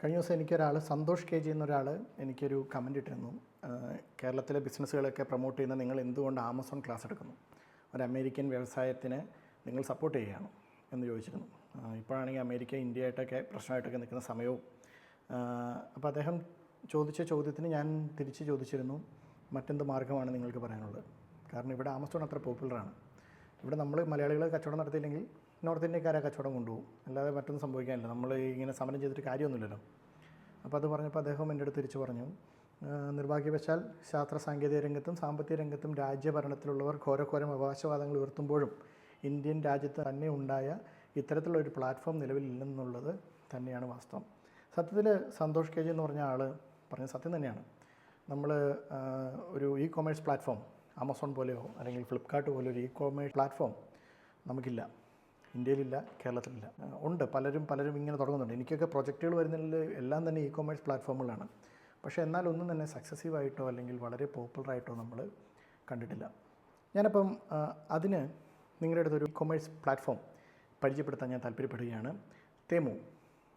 കഴിഞ്ഞ ദിവസം എനിക്കൊരാൾ Santhosh K G എന്നൊരാൾ എനിക്കൊരു കമന്റ് ഇട്ടിരുന്നു. കേരളത്തിലെ ബിസിനസ്സുകളൊക്കെ പ്രൊമോട്ട് ചെയ്യുന്ന നിങ്ങൾ എന്തുകൊണ്ട് ആമസോൺ ക്ലാസ് എടുക്കുന്നു? ഒരു അമേരിക്കൻ വ്യവസായത്തിന് നിങ്ങൾ സപ്പോർട്ട് ചെയ്യുകയാണ്? എന്ന് ചോദിച്ചിരുന്നു. ഇപ്പോഴാണെങ്കിൽ അമേരിക്ക ഇന്ത്യയായിട്ടൊക്കെ പ്രശ്നമായിട്ടൊക്കെ നിൽക്കുന്ന സമയവും. അപ്പോൾ അദ്ദേഹം ചോദിച്ച ചോദ്യത്തിന് ഞാൻ തിരിച്ച് ചോദിച്ചിരുന്നു. മറ്റെന്ത് മാർഗമാണ് നിങ്ങൾക്ക് പറയാനുള്ളത്? കാരണം ഇവിടെ ആമസോൺ അത്ര പോപ്പുലറാണ് ഇവിടെ നമ്മൾ മലയാളികൾ കച്ചവടം നടത്തിയില്ലെങ്കിൽ നോർത്ത് ഇന്ത്യക്കാരെ കച്ചവടം കൊണ്ടുപോകും. അല്ലാതെ മറ്റൊന്നും സംഭവിക്കാനില്ല. നമ്മൾ ഇങ്ങനെ സമരം ചെയ്തിട്ട് കാര്യമൊന്നുമില്ലല്ലോ. അപ്പോൾ അത് പറഞ്ഞപ്പോൾ അദ്ദേഹം എന്റെ അടുത്ത് തിരിച്ചു പറഞ്ഞു "ആ, നിർഭാഗ്യവശാൽ ശാസ്ത്ര സാങ്കേതിക രംഗത്തും സാമ്പത്തിക രംഗത്തും രാജ്യഭരണത്തിലുള്ളവർ ഘോരഘോരം അവകാശവാദങ്ങൾ ഉയർത്തുമ്പോഴും ഇന്ത്യൻ രാജ്യത്ത് തന്നെ ഉണ്ടായ ഇത്തരത്തിലുള്ള ഒരു പ്ലാറ്റ്ഫോം നിലവിലില്ലെന്നുള്ളത് തന്നെയാണ് വാസ്തവം. സത്യത്തിൽ സന്തോഷ് കെ ജി എന്ന് പറഞ്ഞ ആൾ പറഞ്ഞ സത്യം തന്നെയാണ്. നമ്മൾ ഒരു ഇ കൊമേഴ്സ് പ്ലാറ്റ്ഫോം ആമസോൺ പോലെയോ അല്ലെങ്കിൽ ഫ്ലിപ്കാർട്ട് പോലെ ഒരു ഇ കൊമേഴ്സ് പ്ലാറ്റ്ഫോം നമുക്കില്ല. ഇന്ത്യയിലില്ല കേരളത്തിലില്ല. ഉണ്ട് പലരും പലരും ഇങ്ങനെ തുടങ്ങുന്നുണ്ട്. എനിക്കൊക്കെ പ്രൊജക്റ്റുകൾ വരുന്നതിൽ എല്ലാം തന്നെ ഇ കോമേഴ്സ് പ്ലാറ്റ്ഫോമുകളാണ് പക്ഷേ എന്നാൽ ഒന്നും തന്നെ സക്സസീവായിട്ടോ അല്ലെങ്കിൽ വളരെ പോപ്പുലറായിട്ടോ നമ്മൾ കണ്ടിട്ടില്ല. ഞാനപ്പം അതിന് നിങ്ങളുടെ അടുത്തൊരു ഇ കൊമേഴ്സ് പ്ലാറ്റ്ഫോം പരിചയപ്പെടുത്താൻ ഞാൻ താല്പര്യപ്പെടുകയാണ്. തേമു.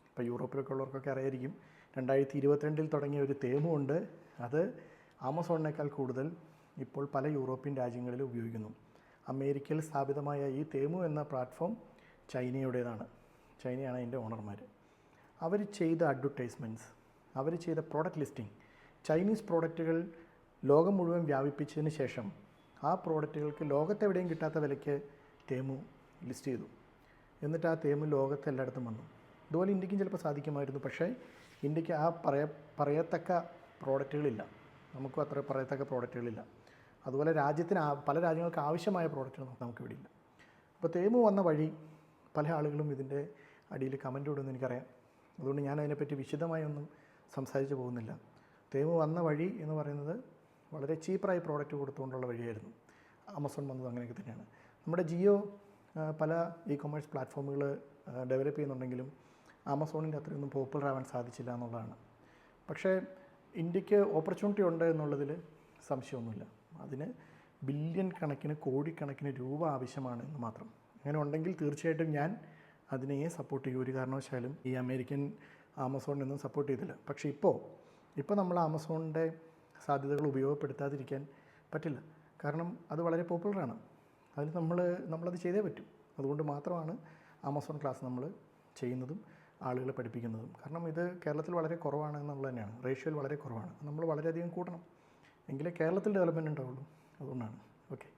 ഇപ്പോൾ യൂറോപ്പിലൊക്കെ ഉള്ളവർക്കൊക്കെ അറിയായിരിക്കും രണ്ടായിരത്തി ഇരുപത്തിരണ്ടിൽ തുടങ്ങിയ ഒരു തേമു ഉണ്ട്. അത് ആമസോണിനേക്കാൾ കൂടുതൽ ഇപ്പോൾ പല യൂറോപ്യൻ രാജ്യങ്ങളിലും ഉപയോഗിക്കുന്നു. അമേരിക്കയിൽ സ്ഥാപിതമായ ഈ തേമു എന്ന പ്ലാറ്റ്ഫോം ചൈനയുടേതാണ്. ചൈനയാണ് അതിന്റെ ഓണർമാർ അവർ ചെയ്ത അഡ്വർടൈസ്മെന്റ്സ് അവർ ചെയ്ത പ്രോഡക്റ്റ് ലിസ്റ്റിംഗ് ചൈനീസ് പ്രോഡക്റ്റുകൾ ലോകം മുഴുവൻ വ്യാപിപ്പിച്ചതിന് ശേഷം ആ പ്രോഡക്റ്റുകൾക്ക് ലോകത്തെവിടെയും കിട്ടാത്ത വിലയ്ക്ക് തേമു ലിസ്റ്റ് ചെയ്തു. എന്നിട്ട് ആ തേമു ലോകത്തെല്ലായിടത്തും വന്നു. ഇതുപോലെ ഇന്ത്യക്കും ചിലപ്പോൾ സാധിക്കുമായിരുന്നു. പക്ഷേ ഇന്ത്യയ്ക്ക് ആ പറയ പറയത്തക്ക പ്രോഡക്റ്റുകളില്ല നമുക്കും അത്ര പറയത്തക്ക പ്രോഡക്റ്റുകളില്ല അതുപോലെ രാജ്യത്തിന് പല രാജ്യങ്ങൾക്ക് ആവശ്യമായ പ്രോഡക്റ്റുകൾ നമുക്കിവിടെ ഇല്ല. അപ്പോൾ തേമു വന്ന വഴി പല ആളുകളും ഇതിന്റെ അടിയിൽ കമന്റ് ഇടുമെന്ന് എനിക്കറിയാം. അതുകൊണ്ട് ഞാൻ അതിനെപ്പറ്റി വിശദമായി ഒന്നും സംസാരിച്ച് പോകുന്നില്ല. തേമു വന്ന വഴി എന്ന് പറയുന്നത് വളരെ ചീപ്പറായി പ്രോഡക്റ്റ് കൊടുത്തുകൊണ്ടുള്ള വഴിയായിരുന്നു. ആമസോൺ വന്നത് അങ്ങനെയൊക്കെ തന്നെയാണ്. നമ്മുടെ ജിയോ പല ഇ കൊമേഴ്സ് പ്ലാറ്റ്ഫോമുകൾ ഡെവലപ്പ് ചെയ്യുന്നുണ്ടെങ്കിലും ആമസോണിന്റെ അത്രയൊന്നും പോപ്പുലർ ആവാൻ സാധിച്ചില്ല എന്നുള്ളതാണ്. പക്ഷേ ഇന്ത്യയ്ക്ക് ഓപ്പർച്യൂണിറ്റി ഉണ്ട് എന്നുള്ളതിൽ സംശയമൊന്നുമില്ല. അതിന് ബില്യൺ കണക്കിന് കോടിക്കണക്കിന് രൂപ ആവശ്യമാണ് എന്ന് മാത്രം. അങ്ങനെ ഉണ്ടെങ്കിൽ തീർച്ചയായിട്ടും ഞാൻ അതിനെ സപ്പോർട്ട് ചെയ്യും. ഒരു കാരണവശാലും ഈ അമേരിക്കൻ ആമസോണിനൊന്നും സപ്പോർട്ട് ചെയ്തില്ല. പക്ഷേ ഇപ്പോൾ ഇപ്പോൾ നമ്മൾ ആമസോണിന്റെ സാധ്യതകൾ ഉപയോഗപ്പെടുത്താതിരിക്കാൻ പറ്റില്ല. കാരണം അത് വളരെ പോപ്പുലറാണ് അതിൽ നമ്മൾ നമ്മളത് ചെയ്തേ പറ്റും. അതുകൊണ്ട് മാത്രമാണ് ആമസോൺ ക്ലാസ് നമ്മൾ ചെയ്യുന്നതും ആളുകളെ പഠിപ്പിക്കുന്നതും. കാരണം ഇത് കേരളത്തിൽ വളരെ കുറവാണ് എന്നുള്ളത് തന്നെയാണ്. റേഷ്യോയിൽ വളരെ കുറവാണ്. നമ്മൾ വളരെയധികം കൂട്ടണം. എങ്കിലേ കേരളത്തിൽ ഡെവലപ്മെന്റ് ഉണ്ടാവുള്ളൂ. അതുകൊണ്ടാണ്. ഓക്കെ